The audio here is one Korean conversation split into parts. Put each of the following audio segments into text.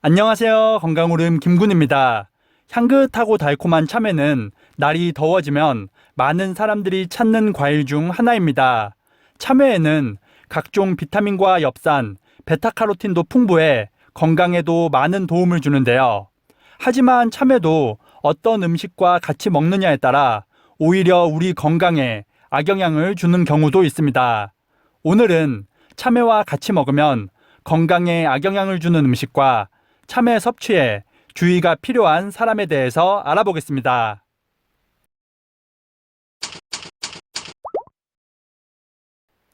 안녕하세요. 건강오름 김군입니다. 향긋하고 달콤한 참외는 날이 더워지면 많은 사람들이 찾는 과일 중 하나입니다. 참외에는 각종 비타민과 엽산, 베타카로틴도 풍부해 건강에도 많은 도움을 주는데요. 하지만 참외도 어떤 음식과 같이 먹느냐에 따라 오히려 우리 건강에 악영향을 주는 경우도 있습니다. 오늘은 참외와 같이 먹으면 건강에 악영향을 주는 음식과 참외 섭취에 주의가 필요한 사람에 대해서 알아보겠습니다.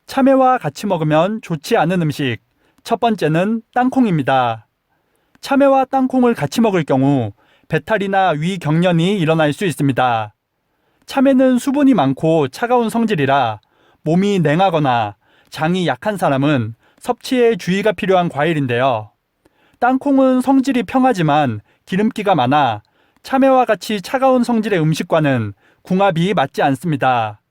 참외와 같이 먹으면 좋지 않은 음식. 첫 번째는 땅콩입니다. 참외와 땅콩을 같이 먹을 경우 배탈이나 위 경련이 일어날 수 있습니다. 참외는 수분이 많고 차가운 성질이라 몸이 냉하거나 장이 약한 사람은 섭취에 주의가 필요한 과일인데요. 땅콩은 성질이 평하지만 기름기가 많아 참외와 같이 차가운 성질의 음식과는 궁합이 맞지 않습니다.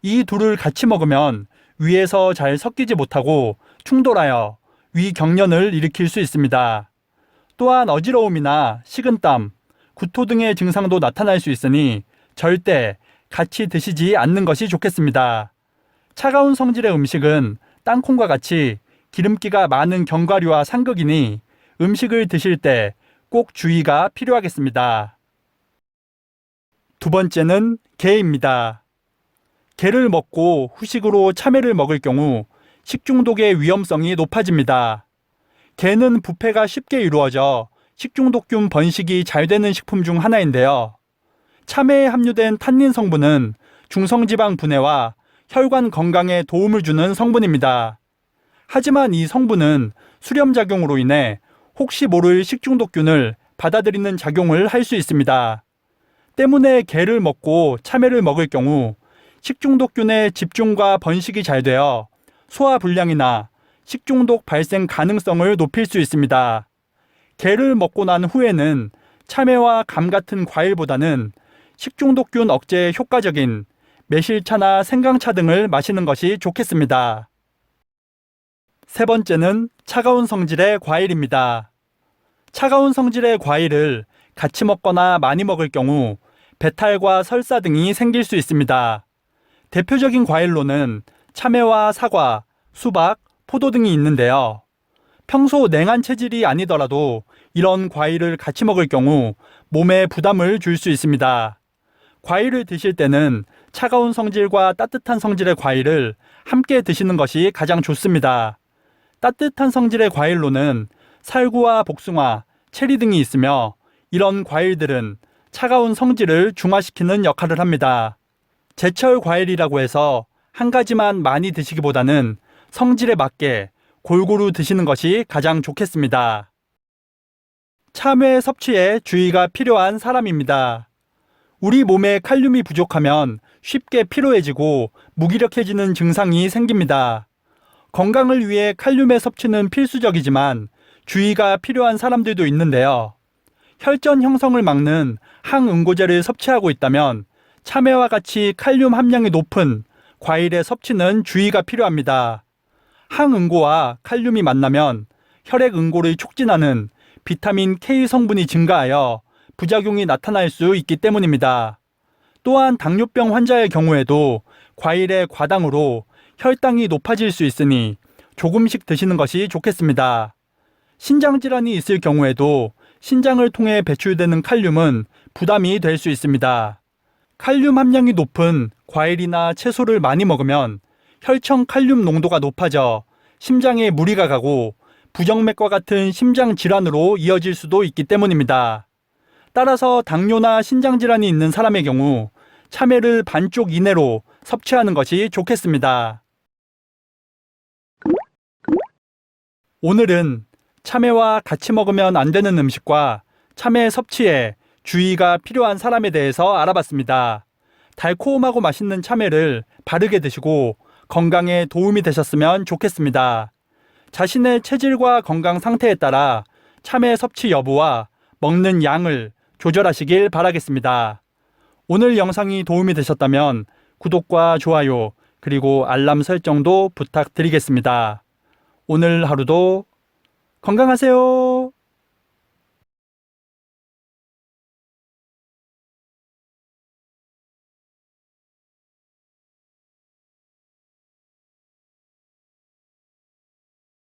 이 둘을 같이 먹으면 위에서 잘 섞이지 못하고 충돌하여 위 경련을 일으킬 수 있습니다. 또한 어지러움이나 식은땀, 구토 등의 증상도 나타날 수 있으니 절대 같이 드시지 않는 것이 좋겠습니다. 차가운 성질의 음식은 땅콩과 같이 기름기가 많은 견과류와 상극이니 음식을 드실 때 꼭 주의가 필요하겠습니다. 두 번째는 게입니다. 게를 먹고 후식으로 참외를 먹을 경우 식중독의 위험성이 높아집니다. 게는 부패가 쉽게 이루어져 식중독균 번식이 잘 되는 식품 중 하나인데요. 참외에 함유된 탄닌 성분은 중성지방 분해와 혈관 건강에 도움을 주는 성분입니다. 하지만 이 성분은 수렴작용으로 인해 혹시 모를 식중독균을 받아들이는 작용을 할 수 있습니다. 때문에 게를 먹고 참외를 먹을 경우 식중독균의 집중과 번식이 잘 되어 소화 불량이나 식중독 발생 가능성을 높일 수 있습니다. 게를 먹고 난 후에는 참외와 감 같은 과일보다는 식중독균 억제에 효과적인 매실차나 생강차 등을 마시는 것이 좋겠습니다. 세 번째는 차가운 성질의 과일입니다. 차가운 성질의 과일을 같이 먹거나 많이 먹을 경우 배탈과 설사 등이 생길 수 있습니다. 대표적인 과일로는 참외와 사과, 수박, 포도 등이 있는데요. 평소 냉한 체질이 아니더라도 이런 과일을 같이 먹을 경우 몸에 부담을 줄 수 있습니다. 과일을 드실 때는 차가운 성질과 따뜻한 성질의 과일을 함께 드시는 것이 가장 좋습니다. 따뜻한 성질의 과일로는 살구와 복숭아, 체리 등이 있으며 이런 과일들은 차가운 성질을 중화시키는 역할을 합니다. 제철 과일이라고 해서 한 가지만 많이 드시기보다는 성질에 맞게 골고루 드시는 것이 가장 좋겠습니다. 참외 섭취에 주의가 필요한 사람입니다. 우리 몸에 칼륨이 부족하면 쉽게 피로해지고 무기력해지는 증상이 생깁니다. 건강을 위해 칼륨의 섭취는 필수적이지만 주의가 필요한 사람들도 있는데요. 혈전 형성을 막는 항응고제를 섭취하고 있다면 참외와 같이 칼륨 함량이 높은 과일의 섭취는 주의가 필요합니다. 항응고와 칼륨이 만나면 혈액 응고를 촉진하는 비타민 K 성분이 증가하여 부작용이 나타날 수 있기 때문입니다. 또한 당뇨병 환자의 경우에도 과일의 과당으로 혈당이 높아질 수 있으니 조금씩 드시는 것이 좋겠습니다. 신장 질환이 있을 경우에도 신장을 통해 배출되는 칼륨은 부담이 될 수 있습니다. 칼륨 함량이 높은 과일이나 채소를 많이 먹으면 혈청 칼륨 농도가 높아져 심장에 무리가 가고 부정맥과 같은 심장 질환으로 이어질 수도 있기 때문입니다. 따라서 당뇨나 신장 질환이 있는 사람의 경우 참외를 반쪽 이내로 섭취하는 것이 좋겠습니다. 오늘은 참외와 같이 먹으면 안 되는 음식과 참외 섭취에 주의가 필요한 사람에 대해서 알아봤습니다. 달콤하고 맛있는 참외를 바르게 드시고 건강에 도움이 되셨으면 좋겠습니다. 자신의 체질과 건강 상태에 따라 참외 섭취 여부와 먹는 양을 조절하시길 바라겠습니다. 오늘 영상이 도움이 되셨다면 구독과 좋아요 그리고 알람 설정도 부탁드리겠습니다. 오늘 하루도 건강하세요.